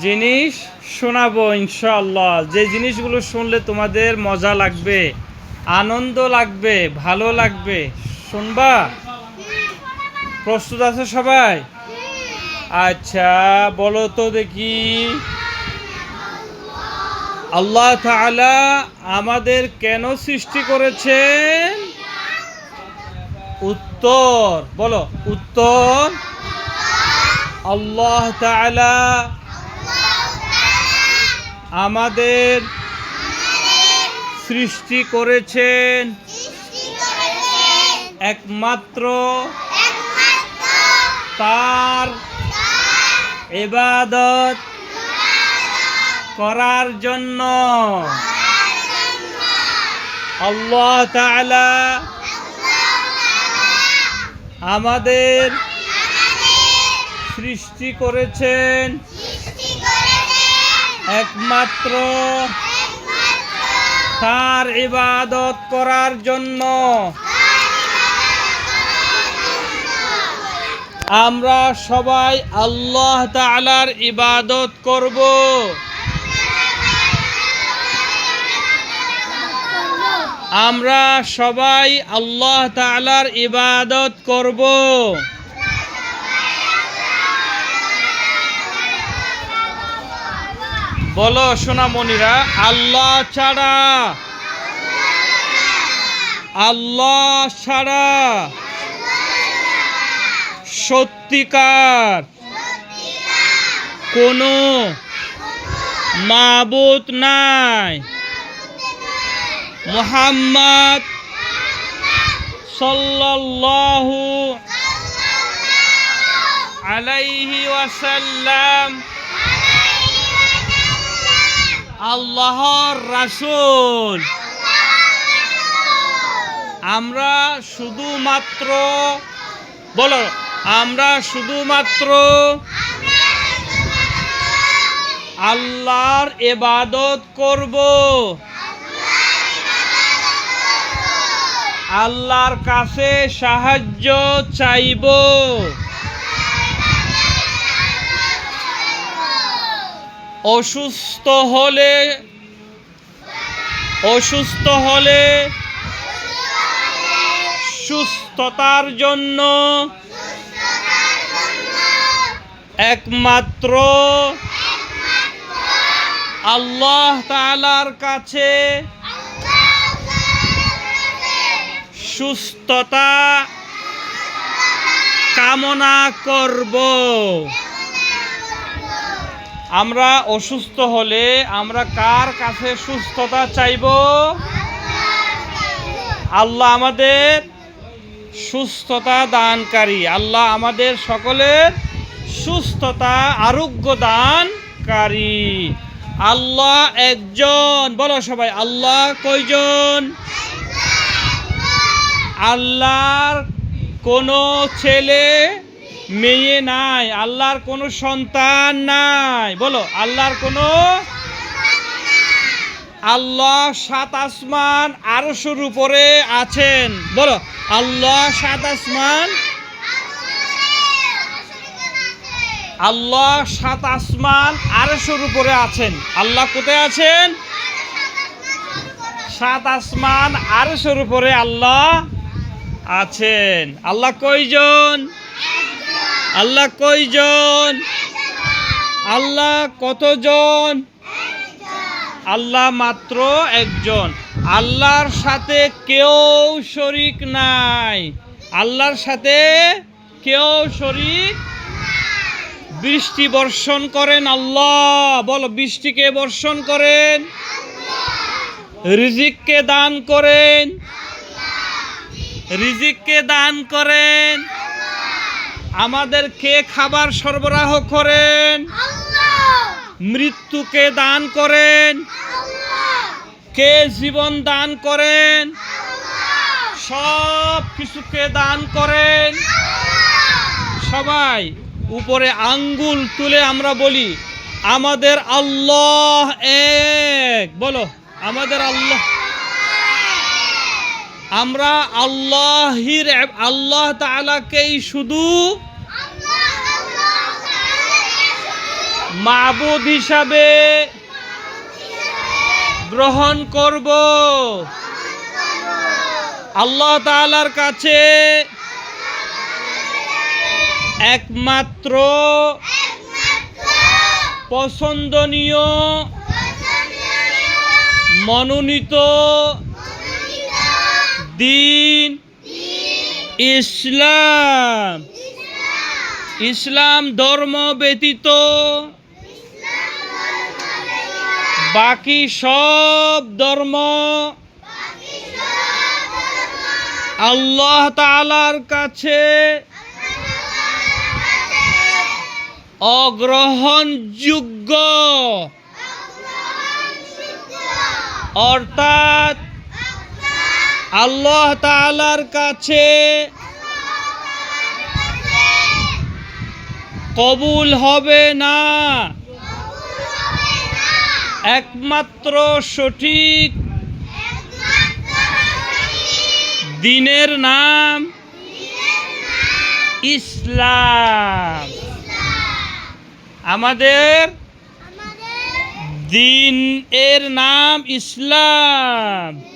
জিনিস শোনাবো ইনশাআল্লাহ। যে জিনিসগুলো শুনলে তোমাদের মজা লাগবে, আনন্দ লাগবে, ভালো লাগবে। শুনবা? প্রস্তুত আছে সবাই? আচ্ছা বলো তো দেখি। আল্লাহ তাআলা আমাদের কেন সৃষ্টি করেছেন? উত্তর, বলো, উত্তর। আল্লাহ তাআলা আমাদের সৃষ্টি করেছেন একমাত্র তার এবাদত করার জন্য। আল্লাহ তাআলা আমাদের সৃষ্টি করেছেন একমাত্র তার ইবাদত করার জন্য। আমরা সবাই আল্লাহ তাআলার ইবাদত করব। আমরা সবাই আল্লাহ তাআলার ইবাদত করব। বলো সোনামণিরা আল্লাহ ছাড়া। আল্লাহ ছাড়া। সত্যিকার কোনো মাবুত নাই। মোহাম্মদ সাল্লাল্লাহু আলাইহি ওয়াসাল্লাম। আল্লাহর রাসূল। আমরা শুধুমাত্র বলো আমরা শুধুমাত্র আল্লাহর এবাদত করব। আল্লাহর কাছে সাহায্য চাইব। অসুস্থ হলে অসুস্থ হলে সুস্থতার জন্য একমাত্র আল্লাহ তাআলার কাছে সুস্থতা কামনা করব। আমরা অসুস্থ হলে আমরা কার কাছে সুস্থতা চাইব? আল্লাহ আমাদের সুস্থতা দানকারী। আল্লাহ আমাদের সকলের সুস্থতা, আরোগ্য দানকারী। আল্লাহ একজন। বলো সবাই, আল্লাহ কয়জন? আল্লাহর কোনো ছেলে মেয়ে নাই, আল্লাহর কোনো সন্তান নাই। বলো, আল্লাহর কোনো আল্লাহ সাত আসমান আরশের উপরে আছেন। বলো, আল্লাহ সাত আসমান আল্লাহ সাত আসমান আরশের উপরে আছেন। আল্লাহ কোথায় আছেন? সাত আসমান আরশের উপরে আল্লাহ আছেন। আল্লাহ কয়জন? আল্লাহ কয়জন? আল্লাহ কতজন? আল্লাহ মাত্র একজন। আল্লাহর সাথে কেউ শরিক নাই। আল্লাহর সাথে কেউ শরিক বৃষ্টি বর্ষণ করেন আল্লাহ। বলো, বৃষ্টিকে বর্ষণ করেন? রিজিককে দান করেন? রিজিককে দান করেন? আমাদেরকে খাবার সরবরাহ করেন? মৃত্যুকে দান করেন। কে জীবন দান করেন? সব কিছুকে দান করেন। সবাই উপরে আঙ্গুল তুলে আমরা বলি আমাদের আল্লাহ এক। বলো আমাদের আল্লাহ আমরা আল্লাহির আল্লাহ তাআলাকেই শুধু মাবুদ হিসাবে গ্রহণ করব। আল্লাহ তাআলার কাছে একমাত্র পছন্দনীয়, মনোনীত দিন। ইসলাম। ইসলাম ধর্ম ব্যতীত। বাকি সব ধর্ম। আল্লাহ তাআলার কাছে অগ্রহণযোগ্য। অর্থাৎ আল্লাহ তালার কাছে কবুল হবে না। একমাত্র সঠিক দিনের নাম ইসলাম। আমাদের দিন এর নাম ইসলাম।